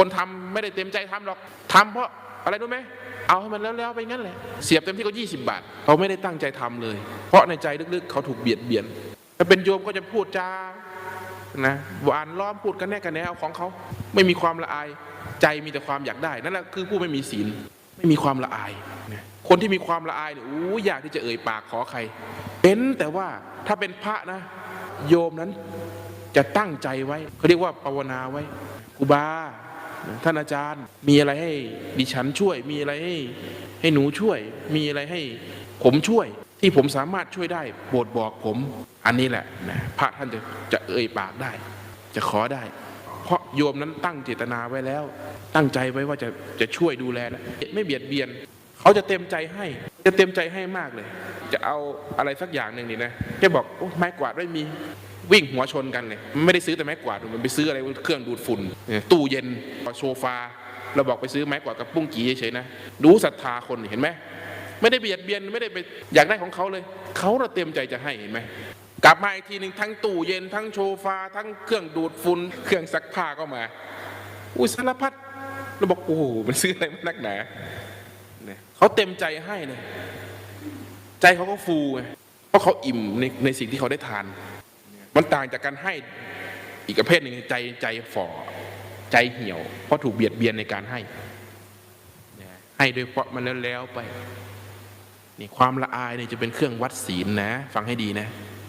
คนทำไม่ได้เต็มใจทำหรอกทำเพราะอะไรรู้ไหมเอาให้มันแล้วๆไปงั้นแหละเสียบเต็มที่ก็ 20 บาทเขาไม่ได้ตั้งใจทำเลย เพราะในใจลึกๆ เขาถูกเบียดเบียนถ้าเป็นโยมก็จะพูดจานะหวานล้อมพูดกันแน่กันแนวของเขาไม่มีความละอายใจมีแต่ความอยากได้นั่นแหละคือผู้ไม่มีศีลไม่มีความละอายนะคนที่มีความละอายเนี่ยอู้อยากที่จะเอ่ยปากขอใคร เป็นแต่ว่าถ้าเป็นพระนะ โยมนั้นจะตั้งใจไว้เขาเรียกว่าภาวนาไว้ครูบา ท่านอาจารย์มีอะไรให้ดิฉันช่วย มีอะไรให้ให้หนูช่วย มีอะไรให้ผมช่วย ที่ผมสามารถช่วยได้โปรดบอกผม อันนี้แหละนะพระท่านจะจะเอ่ยปากได้ จะขอได้ เพราะโยมนั้นตั้งเจตนาไว้แล้ว ตั้งใจไว้ว่าจะจะช่วยดูแลนะไม่เบียดเบียน เขาจะเต็มใจให้จะเต็มใจให้มากเลย จะเอาอะไรสักอย่างหนึ่งนี่นะแกบอกโอ้ไม้กวาดไม่มี วิ่งหัวชนกันเลยไม่ได้ซื้อแต่ไม้กวาดมันไปซื้ออะไรเครื่องดูดฝุ่น ตู้เย็นโซฟา เราบอกไปซื้อไม้กวาดกับปุ้งกีเฉยๆนะดูศรัทธาคนเห็นไหมไม่ได้เบียดเบียนไม่ได้ไปอยากได้ของเขาเลยเขาเราเต็มใจจะให้เห็นไหมกลับมาอีกทีหนึ่งทั้งตู้เย็นทั้งโซฟา ทั้งเครื่องดูดฝุ่นเครื่องซักผ้าก็มาอุ้ยสารพัดเราบอกโอ้โหมันซื้ออะไรมานักหนาเนี่ยเขาเต็มใจให้เลยใจเขาก็ฟูไงเพราะเขาอิ่มในในสิ่งที่เขาได้ทาน มันต่างจากการให้อีกประเภทหนึ่งใจใจฝ่อใจเหี่ยว เพราะถูกเบียดเบียนในการให้ให้โดยเพราะมันแล้วไปนี่ความละอายเนี่ยจะเป็นเครื่องวัดศีลนะ ฟังให้ดีนะ